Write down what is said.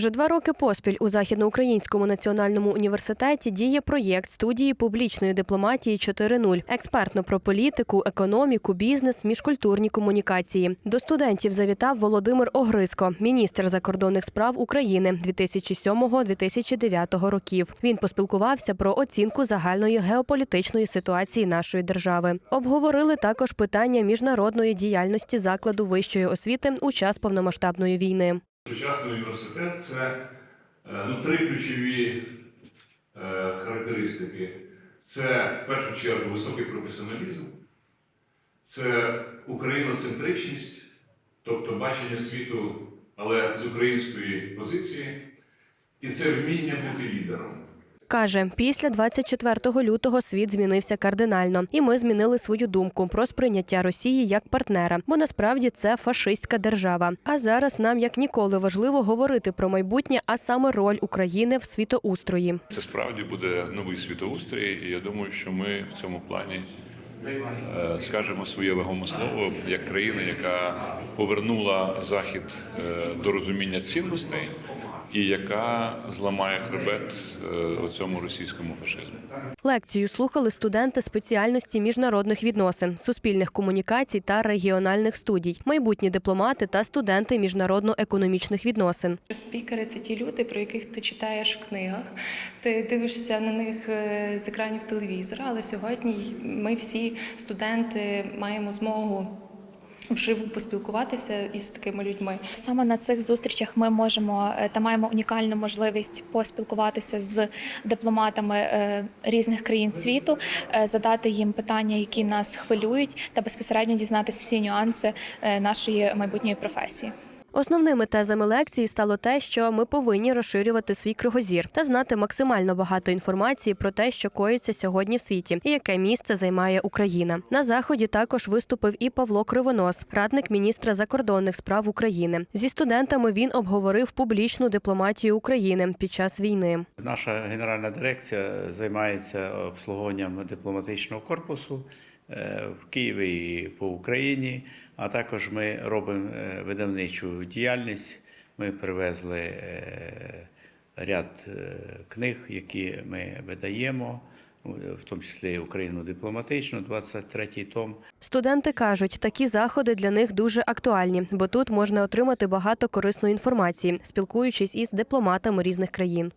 Вже два роки поспіль у Західноукраїнському національному університеті діє проєкт студії публічної дипломатії 4.0. експертно про політику, економіку, бізнес, міжкультурні комунікації. До студентів завітав Володимир Огриско, міністр закордонних справ України 2007-2009 років. Він поспілкувався про оцінку загальної геополітичної ситуації нашої держави. Обговорили також питання міжнародної діяльності закладу вищої освіти у час повномасштабної війни. Сучасний університет це е, ну, три ключові е, характеристики. Це в першу чергу високий професіоналізм, це україноцентричність, тобто бачення світу, але з української позиції, і це вміння бути лідером. Каже, після 24 лютого світ змінився кардинально, і ми змінили свою думку про сприйняття Росії як партнера, бо насправді це фашистська держава. А зараз нам як ніколи важливо говорити про майбутнє, а саме роль України в світоустрої. Це справді буде новий світоустрій, і я думаю, що ми в цьому плані е, скажемо своє вагоме слово як країна, яка повернула захід е, до розуміння цінностей і яка зламає хребет е, цьому російському фашизму. Лекцію слухали студенти спеціальності міжнародних відносин, суспільних комунікацій та регіональних студій, майбутні дипломати та студенти міжнародно-економічних відносин. Спікери це ті люди, про яких ти читаєш в книгах, ти дивишся на них е, з екранів телевізора. Але сьогодні ми всі студенти маємо змогу вживу поспілкуватися із такими людьми. Саме на цих зустрічах ми можемо е, та маємо унікальну можливість поспілкуватися з дипломатами е, різних країн світу, е, задати їм питання, які нас хвилюють, та безпосередньо дізнатися всі нюанси нашої майбутньої професії. Основними тезами лекції стало те, що ми повинні розширювати свій кругозір та знати максимально багато інформації про те, що коїться сьогодні в світі, і яке місце займає Україна. На заході також виступив і Павло Кривонос, радник міністра закордонних справ України. Зі студентами він обговорив публічну дипломатію України під час війни. Наша генеральна дирекція займається обслуговуванням дипломатичного корпусу в Києві і по Україні. А також ми робимо е, видавничу діяльність. Ми привезли е, ряд е, книг, які ми видаємо, в тому числі Україну дипломатичну, 23-й том. Студенти кажуть, такі заходи для них дуже актуальні, бо тут можна отримати багато корисної інформації, спілкуючись із дипломатами різних країн.